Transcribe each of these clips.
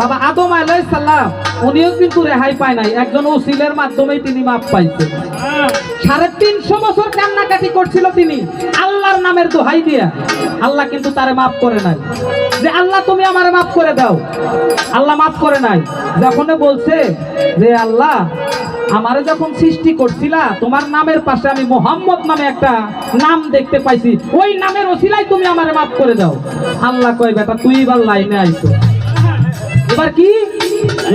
বাবা আদম আলাইহিস সালাম, উনিও কিন্তু রেহাই পায় নাই। একজন ওসিলের মাধ্যমেই তিনি মাপ পাইছেন। সাড়ে তিনশো বছর কান্নাকাটি করছিল তিনি, আল্লাহর নামের দোহাই দিয়া। আল্লাহ কিন্তু তারে মাফ করে নাই। যে আল্লাহ, তুমি আমারে মাফ করে দাও। আল্লাহ মাফ করে নাই। যখন বলছে যে, আল্লাহ, আমারে যখন সৃষ্টি করছিলা, তোমার নামের পাশে আমি মোহাম্মদ নামে একটা নাম দেখতে পাইছি। ওই নামের ওসিলাই তুমি আমারে মাফ করে দাও। আল্লাহ কয়, বেটা, তুই এবার লাইনে আইছো এবার কি?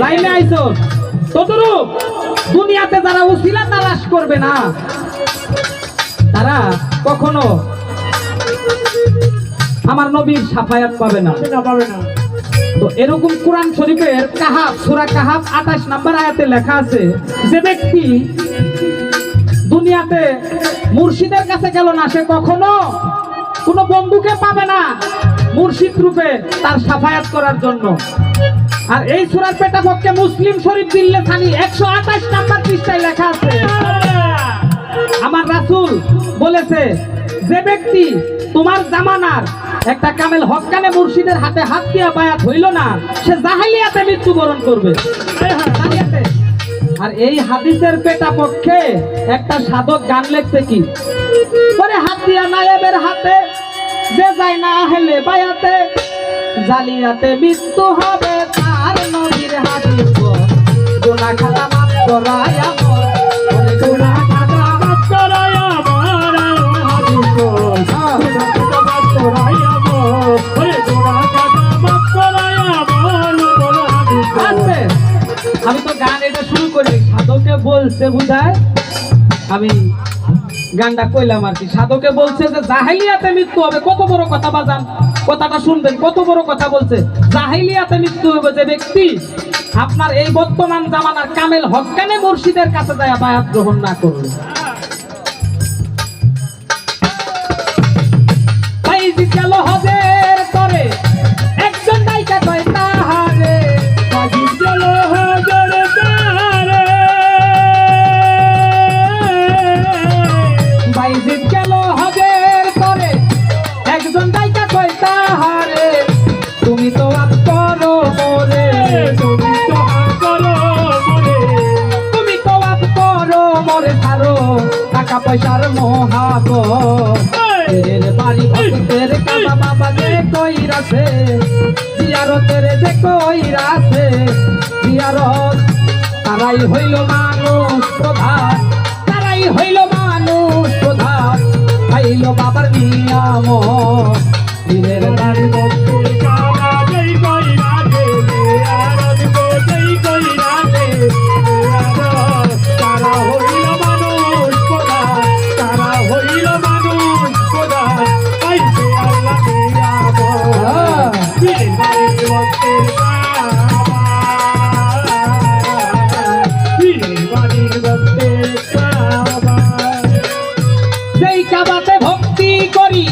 লাইনে আইছো ততরূপ দুনিয়াতে যারা উসিলা তালাশ করবে না তারা কখনো আমার নবীর সাফায়াত পাবে না। পাবে না। তো এরকম কোরআন শরীফের কাহাব সূরা কাহাব 28 নম্বর আয়াতে লেখা আছে যে ব্যক্তি দুনিয়াতে মুর্শিদের কাছে গেল না সে কখনো কোনো বন্ধুকে পাবে না মুর্শিদ রূপে তার সাফায়াত করার জন্য। আর এই সূরার পেটাপক্ষে মুসলিম শরীফ দিল্লে থানি একশো আঠাশ নাম্বার পৃষ্ঠায় লেখা আছে। আমার রাসূল বলেছে, যে ব্যক্তি তোমার জামানার একটা কামেল হক্কানে মুর্শিদের হাতে হাত দিয়া বায়াত হইল না, সে জাহেলিয়াতে মৃত্যুবরণ করবে। আর এই হাদিসের পেটা পক্ষে একটা সাধক গান লিখছে কি? পরে হাত দিয়া নায়েবের হাতে, যে যায় না হেলে বায়াতে, জালিয়াতে মৃত্যু হবে। আছে আমি তো গান এটা শুরু করি। সাধকে বলছে বুঝায়? আমি গানটা কইলাম আর কি। সাধকে বলছে যে, জাহেলিয়াতে মৃত্যু হবে। কত বড় কথা, বাজান? কথাটা শুনবেন, কত বড় কথা বলছে। জাহিলিয়াতে মৃত্যু হবে যে ব্যক্তি আপনার এই বর্তমান জামানার কামেল হকানে মুর্শিদের কাছে যায় বায়াত গ্রহণ না করবে। মহাব এর বাড়ি ভক্তের কাবা বাবা যে কইরাছে জিয়ারতের যে কইরাছে জিয়ারত তারাই হইল মানুষ প্রধান তারাই হইল মানুষ প্রধান খাইল বাবার নিয়াম করি।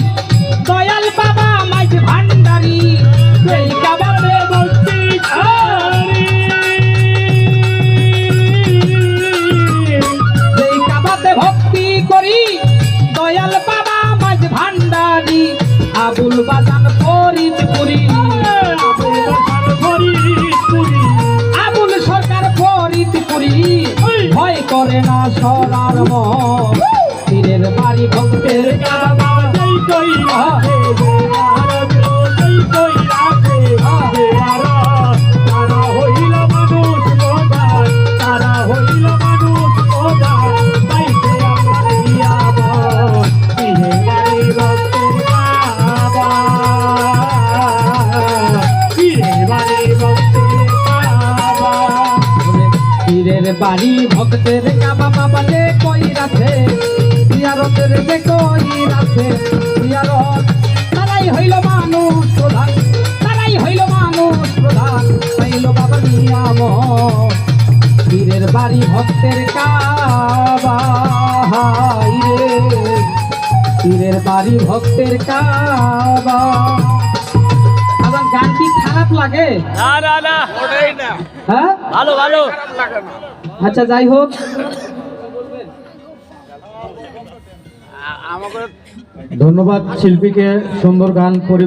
বাড়ি, ভক্তের কাবা বাবা যে কই রাখে জিয়ারতের যে কই রাখে জিয়ারত। তারাই হইল মানুষ প্রধান, তারাই হইল মানুষ প্রধান হইল বাবা নিয়াম পীরের বাড়ি, ভক্তের কাবা পীরের বাড়ি, ভক্তের কাবা। গান কি খারাপ লাগে? না না না। ওটাই না। হ্যাঁ? ভালো ভালো। আচ্ছা যাই হোক। ধন্যবাদ শিল্পীকে সুন্দর গান পরি